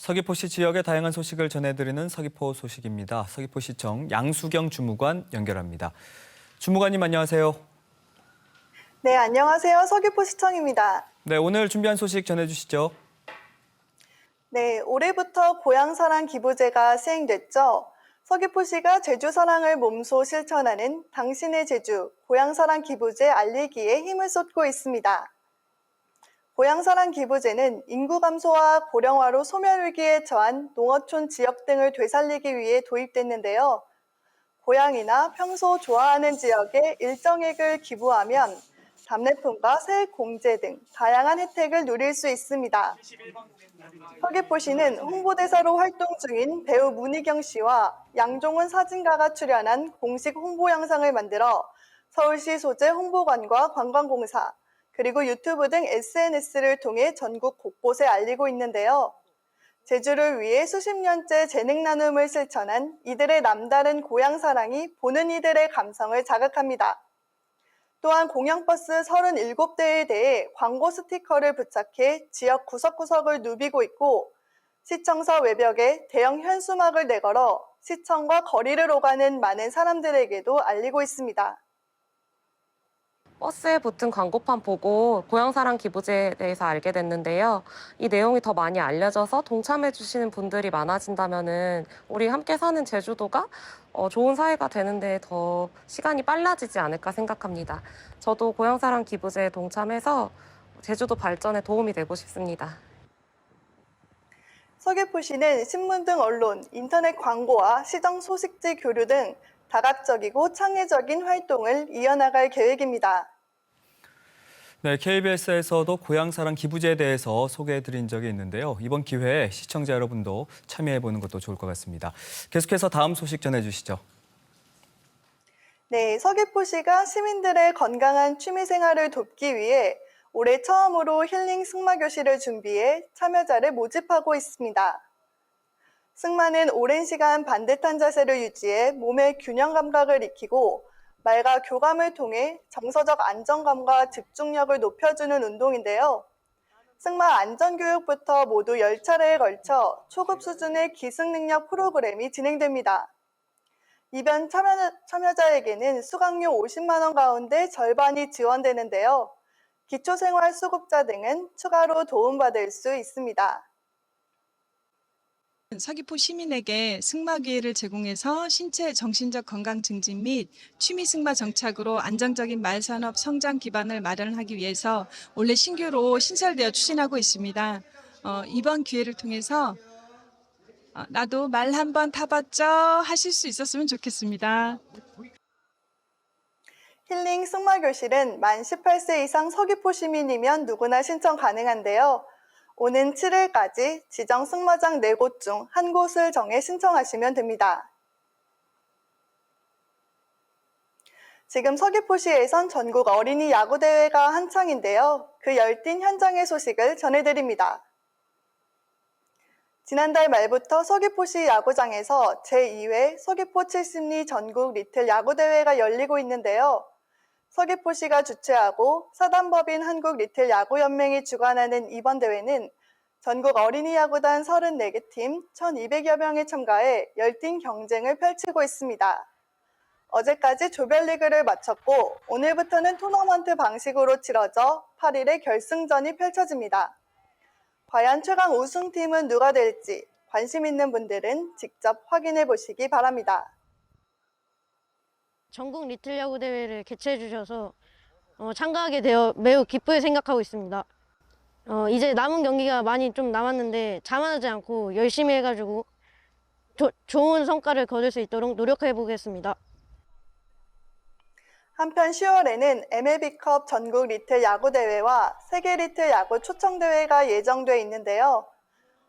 서귀포시 지역의 다양한 소식을 전해드리는 서귀포 소식입니다. 서귀포시청 양수경 주무관 연결합니다. 주무관님 안녕하세요. 네, 안녕하세요. 서귀포시청입니다. 네, 오늘 준비한 소식 전해주시죠. 네, 올해부터 고향사랑 기부제가 시행됐죠. 서귀포시가 제주사랑을 몸소 실천하는 당신의 제주 고향사랑 기부제 알리기에 힘을 쏟고 있습니다. 고향사랑 기부제는 인구 감소와 고령화로 소멸 위기에 처한 농어촌 지역 등을 되살리기 위해 도입됐는데요. 고향이나 평소 좋아하는 지역에 일정액을 기부하면 답례품과 세액 공제 등 다양한 혜택을 누릴 수 있습니다. 서귀포시는 홍보대사로 활동 중인 배우 문희경 씨와 양종훈 사진가가 출연한 공식 홍보 영상을 만들어 서울시 소재 홍보관과 관광공사, 그리고 유튜브 등 SNS를 통해 전국 곳곳에 알리고 있는데요. 제주를 위해 수십 년째 재능 나눔을 실천한 이들의 남다른 고향 사랑이 보는 이들의 감성을 자극합니다. 또한 공영버스 37대에 대해 광고 스티커를 부착해 지역 구석구석을 누비고 있고 시청사 외벽에 대형 현수막을 내걸어 시청과 거리를 오가는 많은 사람들에게도 알리고 있습니다. 버스에 붙은 광고판 보고 고향사랑 기부제에 대해서 알게 됐는데요. 이 내용이 더 많이 알려져서 동참해 주시는 분들이 많아진다면은 우리 함께 사는 제주도가 어, 좋은 사회가 되는데 더 시간이 빨라지지 않을까 생각합니다. 저도 고향사랑 기부제에 동참해서 제주도 발전에 도움이 되고 싶습니다. 서귀포시는 신문 등 언론, 인터넷 광고와 시정 소식지 교류 등 다각적이고 창의적인 활동을 이어나갈 계획입니다. 네, KBS에서도 고향사랑 기부제에 대해서 소개해드린 적이 있는데요. 이번 기회에 시청자 여러분도 참여해보는 것도 좋을 것 같습니다. 계속해서 다음 소식 전해주시죠. 네, 서귀포시가 시민들의 건강한 취미 생활을 돕기 위해 올해 처음으로 힐링 승마 교실을 준비해 참여자를 모집하고 있습니다. 승마는 오랜 시간 반듯한 자세를 유지해 몸의 균형 감각을 익히고 말과 교감을 통해 정서적 안정감과 집중력을 높여주는 운동인데요. 승마 안전교육부터 모두 10차례에 걸쳐 초급 수준의 기승 능력 프로그램이 진행됩니다. 이변 참여, 참여자에게는 수강료 50만 원 가운데 절반이 지원되는데요. 기초생활 수급자 등은 추가로 도움받을 수 있습니다. 서귀포 시민에게 승마 기회를 제공해서 신체 정신적 건강 증진 및 취미 승마 정착으로 안정적인 말산업 성장 기반을 마련하기 위해서 올해 신규로 신설되어 추진하고 있습니다. 어, 이번 기회를 통해서 어, 나도 말 한번 타봤죠 하실 수 있었으면 좋겠습니다. 힐링 승마 교실은 만 18세 이상 서귀포 시민이면 누구나 신청 가능한데요. 오는 7일까지 지정 승마장 4곳 중 한 곳을 정해 신청하시면 됩니다. 지금 서귀포시에선 전국 어린이 야구대회가 한창인데요. 그 열띤 현장의 소식을 전해드립니다. 지난달 말부터 서귀포시 야구장에서 제2회 서귀포 70리 전국 리틀 야구대회가 열리고 있는데요. 서귀포시가 주최하고 사단법인 한국 리틀 야구연맹이 주관하는 이번 대회는 전국 어린이 야구단 34개 팀 1,200여 명이 참가해 열띤 경쟁을 펼치고 있습니다. 어제까지 조별리그를 마쳤고 오늘부터는 토너먼트 방식으로 치러져 8일에 결승전이 펼쳐집니다. 과연 최강 우승팀은 누가 될지 관심 있는 분들은 직접 확인해 보시기 바랍니다. 전국 리틀 야구 대회를 개최해 주셔서 어, 참가하게 되어 매우 기쁘게 생각하고 있습니다. 어, 이제 남은 경기가 많이 좀 남았는데 자만하지 않고 열심히 해가지고 조- 좋은 성과를 거둘 수 있도록 노력해 보겠습니다. 한편 10월에는 MLB컵 전국 리틀 야구 대회와 세계 리틀 야구 초청 대회가 예정돼 있는데요.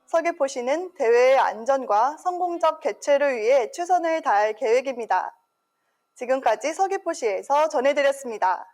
서귀포시는 대회의 안전과 성공적 개최를 위해 최선을 다할 계획입니다. 지금까지 서귀포시에서 전해드렸습니다.